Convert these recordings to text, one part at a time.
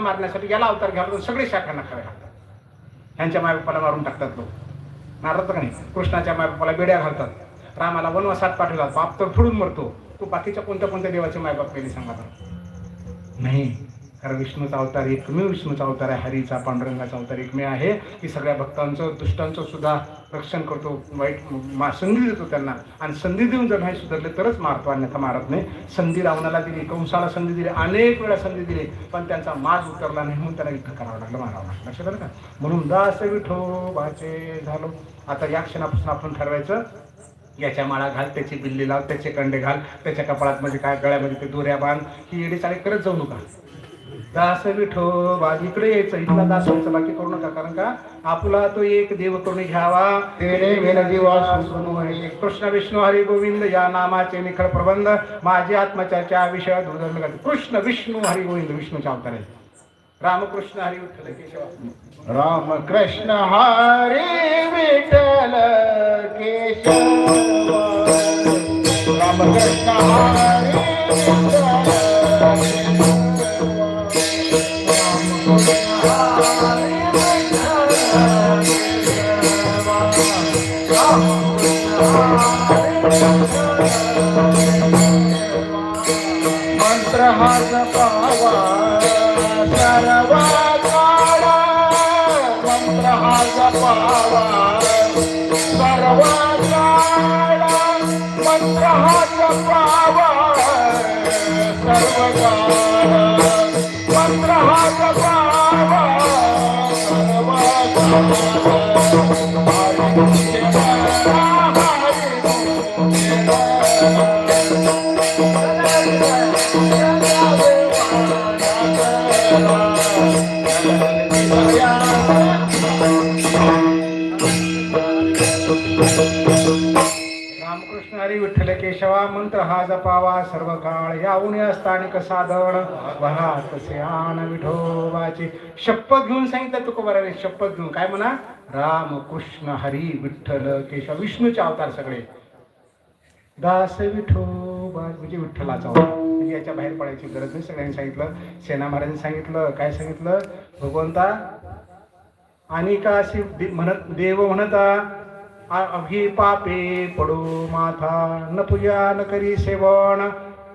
मारण्यासाठी याला अवतार घ्यावा सगळे शाखांना खावे लागतात. ह्यांच्या मायबापाला मारून टाकतात लोक मारत का नाही? कृष्णाच्या मायबापाला बेड्या घालतात. रामाला वनवासात पाठवतात. बाप तर फुडून मरतो. तू बाकीच्या कोणत्या कोणत्या देवाचे मायबाप पहिले सांगा नाही. कारण विष्णूचा अवतार एकमेव विष्णूचा अवतार आहे हरीचा पांडुरंगाचा अवतार एकमेव आहे. की सगळ्या भक्तांचं दुष्टांचं सुद्धा रक्षण करतो वाईट मा संधी देतो त्यांना. आणि संधी देऊन जर नाही सुधारले तरच मारतो अन्यथा मारत नाही. संधी रावणाला दिली कंसाला संधी दिली अनेक वेळा संधी दिली पण त्यांचा माज उतरला नाही म्हणून त्यांना युद्ध करावं लागलं मारावं लागलं. लक्षात आलं का? म्हणून दास विठोबाचे झालो. आता या क्षणापासून आपण ठरवायचं याच्या माळा घाल त्याची बिल्ली लाव त्याचे कंडे घाल त्याच्या कपाळात म्हणजे काय गळ्यामध्ये ते दोऱ्या बांध ही येडी चाळी करत जाऊ नका. दास विठो बा इकडे यायचं इथला दास व्हायचं बाकी करू नका कारण का? आपला तो एक देव करून घ्यावा. कृष्ण विष्णू हरी गोविंद या नामाचे निखळ प्रबंध माझी आत्मचर्चा विषय करते कृष्ण विष्णू हरी गोविंद विष्णूच्या अवतार आहे रामकृष्ण हरी विठ्ठल केशव. राम कृष्ण हरी विठ्ठल केशव. राम कृष्ण हरी मंत्र हा जपावा सर्व काळा मंत्र हा जपावा सर्व काळा मंत्र हा जपावा. सर्व काळा मंत्र हा जपावा सर्व काळा मंत्र हा जपावा सर्व काळ याऊन स्थानिक साधन. वहा तसे आण विठोबाची शपथ घेऊन सांगितलं तुकोबाराने शपथ घेऊन. काय म्हणा? राम कृष्ण हरी विठ्ठल केशव विष्णूचे अवतार सगळे. दास विठोबा म्हणजे विठ्ठलाचा अवतार. म्हणजे याच्या बाहेर पडायची गरज नाही सगळ्यांनी सांगितलं. सेना महाराजांनी सांगितलं. काय सांगितलं? भगवंता आणि का अशी म्हणत देव म्हणता आ- अभि पापे पडो माथा. न पूजा न करी सेवण.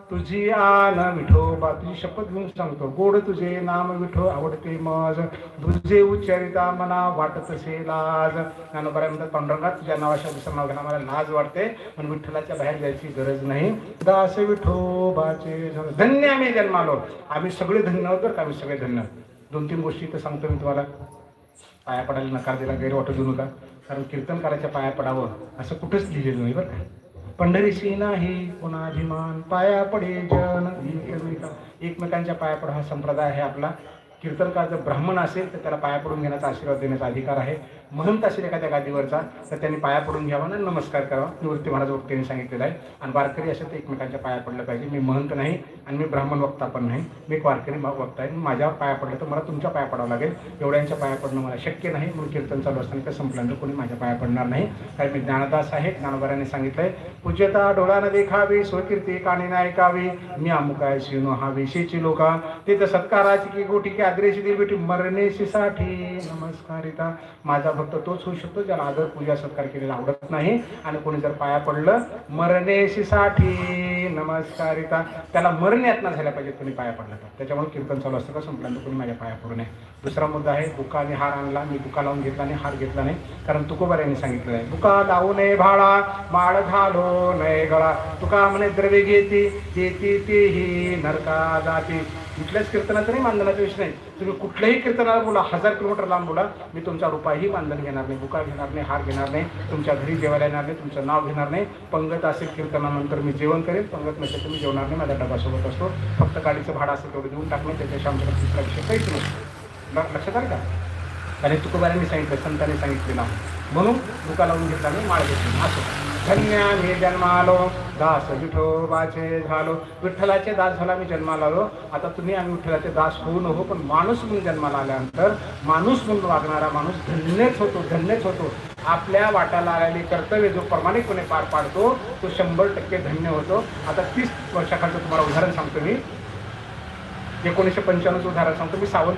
तुझी आन विठोबा तुझी शपथ घेऊन सांगतो. गोड तुझे नाम विठो आवडते मज. तुझे उच्चारिता मना वाटत असे लाज. ज्ञानोबरा म्हणतात पांडुरंगा तुझ्या नावाच्या दुसरं नाव घ्यायला मला लाज वाटते. पण विठ्ठलाच्या बाहेर जायची गरज नाही. दास विठो बाचे धन्य आम्ही जन्मालो. आम्ही सगळे धन्य आहोत बरं का? आम्ही सगळे धन्य दोन तीन गोष्टी तर सांगतो मी तुम्हाला. पाया पडायला नकार दिला गैर वाटू देऊ नका. कारण कीर्तनकाराच्या पाया पडावं असं कुठंच लिहिलेलं नाही बरं का. पंढरीशी नाही कोणाभिमान अभिमान पाया पडे जन एकमेकांच्या पाया पडा हा संप्रदाय आहे आपला. कीर्तनकार जर ब्राह्मण असेल तर त्याला पाया पडून घेण्याचा आशीर्वाद देण्याचा अधिकार आहे. महंत असेल एखाद्या गादीवरचा तर त्यांनी पाया पडून घ्यावा आणि नमस्कार करावा. निवृत्ती महाराज वक्त्यांनी सांगितलेलं आहे. आणि वारकरी असेल तर एकमेकांच्या पाया पडलं पाहिजे. मी महंत नाही आणि मी ब्राह्मण वक्ता पण नाही. मी एक वारकरी वक्ता आहे. माझ्या पाया पडलं तर मला तुमच्या पाया पडावं लागेल. एवढ्यांच्या पाया पडणं मला शक्य नाही. म्हणून कीर्तन चालू असताना का संपल्यानंतर कोणी माझ्या पाया पडणार नाही. कारण मी ज्ञानदास आहे. ज्ञानोबाराने आहे पूज्यता डोळा न देखावी स्वकीर्ती काणी न ऐकावी मी अमुकाय शिनो हा विषयची लोका. तिथं सत्काराची की गोटी काय आदरेशी देवी मरणेशी साठी नमस्कारिता. माझा भक्त तोच होऊ शकतो ज्याला आदर पूजा सत्कार केलेला आवडत नाही. आणि कोणी जर पाया पडलं मरणेशी साठी नमस्कारिता. त्याला मरण यातना झाल्या पाहिजे कोणी पाया पडला तर. त्याच्यामुळे कीर्तन चालू असतं का? संपल्यानंतर कोणी माझ्या पाया पडू नये. दुसरा मुद्दा आहे बुका आणि हार आणला. मी बुका लावून घेतला नाही हार घेतला नाही. कारण तुकोबार यांनी सांगितलं आहे बुका लावू नये भाळा माळ घालो नये गळा. तुका म्हणे द्रव्य घेती देती तेही नरका जाती. कुठल्याच कीर्तनाचं नाही मानधनाचा विषय नाही. तुम्ही कुठल्याही कीर्तनाला बोला हजार किलोमीटर लांब बोला मी तुमचा रुपयाही मानधन घेणार नाही बुका घेणार नाही हार घेणार नाही तुमच्या घरी जेवायला येणार नाही तुमचं नाव घेणार नाही. पंगत असेल कीर्तनानंतर मी जेवण करेन पंगत नसेल तर मी जेवणार नाही माझ्या डबासोबत असतो. फक्त गाडीचं भाडं असेल तेवढं देऊन टाकणं त्याच्याशी आमच्या दुसरा विषय काहीच नसतो लक्षात आलं का? आणि तुकोबारांनी सांगितलं संतांनी सांगितलेलं म्हणून बुका लावून घेतला मी माळ घेतली. असं. धन्य मी जन्मालो दास विठोबाचे झालो. विठ्ठलाचे दास झाला मी जन्माला आलो. आता तुम्ही आम्ही विठ्ठलाचे दास होऊ नको पण माणूस म्हणून जन्माला आल्यानंतर माणूस म्हणून वागणारा माणूस धन्यच होतो धन्यच होतो. आपल्या वाट्याला आलेले कर्तव्य जो प्रामाणिकपणे पार पाडतो तो शंभर टक्के धन्य होतो. आता तीस वर्षाखालचं तुम्हाला उदाहरण सांगतो मी. एकोणीसशे पंच्याण्णवचं उदाहरण सांगतो. मी सावंत